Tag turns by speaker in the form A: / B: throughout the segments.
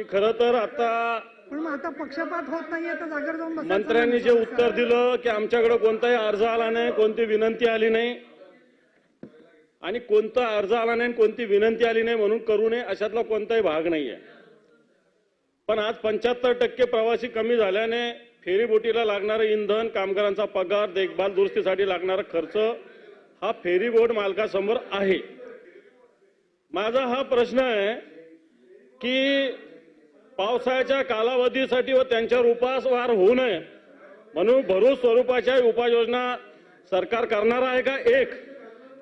A: की खरं तर आता
B: पण मग आता पक्षपात होत नाहीये तर जागेवर जाऊन बसायचं
A: मंत्र्यांनी जे उत्तर दिलं की आमच्याकडे कोणताही अर्ज आला नाही कोणती विनंती आली नाही. आणि कोणता अर्ज आला नाही कोणती विनंती आली नाही म्हणून करू नये अशातला कोणताही भाग नाहीये. पण आज पंच्याहत्तर टक्के प्रवासी कमी झाल्याने फेरीबोटीला लागणारं इंधन कामगारांचा पगार देखभाल दुरुस्तीसाठी लागणारा खर्च हा फेरीबोट मालकासमोर आहे. माझा हा प्रश्न आहे की पावसाळ्याच्या कालावधीसाठी व त्यांच्यावर उपासवार होऊ नये. म्हणून भरूच स्वरूपाच्या उपाययोजना सरकार करणार आहे का? एक.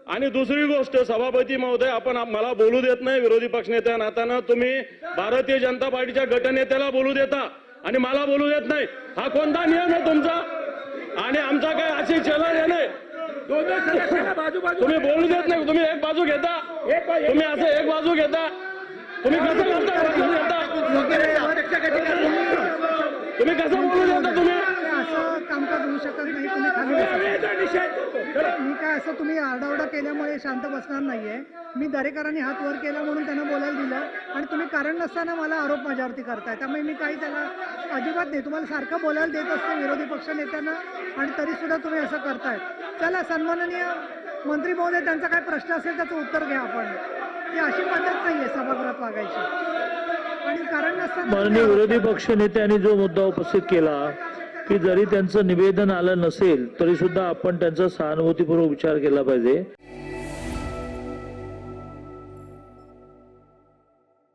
A: आणि दुसरी गोष्ट सभापती महोदय आपण मला बोलू देत नाही विरोधी पक्षनेत्या नात्यानं तुम्ही भारतीय जनता पार्टीच्या गटनेत्याला बोलू देता. आणि मला बोलू देत नाही. हा कोणता नियम आहे तुमचा? आणि आमचा काय अशी चलन आहे नाही? तुम्ही बोलू देत नाही. तुम्ही एक बाजू घेता. तुम्ही असं एक बाजू घेता. तुम्ही कसं करता बाजू घेता तुम्ही कसं बोलू देता तुम्ही?
B: असं कामकाज होऊ शकत नाही? तुम्ही खाली बसा. मी काय असं तुम्ही आरडाओरडा केल्यामुळे शांत बसणार नाहीये. मी दरेकरांनी हात वर केला म्हणून त्यांना बोलायला दिलं आणि तुम्ही कारण नसताना मला आरोप माझ्यावरती करताय. त्यामुळे मी काही त्याला अजिबात नाही. तुम्हाला सारखं बोलायला देत असते विरोधी पक्ष नेत्यांना आणि तरी सुद्धा तुम्ही असं करताय. चला सन्माननीय मंत्री महोदय त्यांचा काय प्रश्न असेल त्याचं उत्तर घ्या आपण. ही अशी पद्धत नाहीये सभागृहात वागायची.
C: माननीय विरोधी पक्ष नेत्यांनी जो मुद्दा उपस्थित केला की जरी त्यांचं निवेदन आलं नसेल तरी सुद्धा आपण त्यांचा सहानुभूतीपूर्वक विचार केला पाहिजे.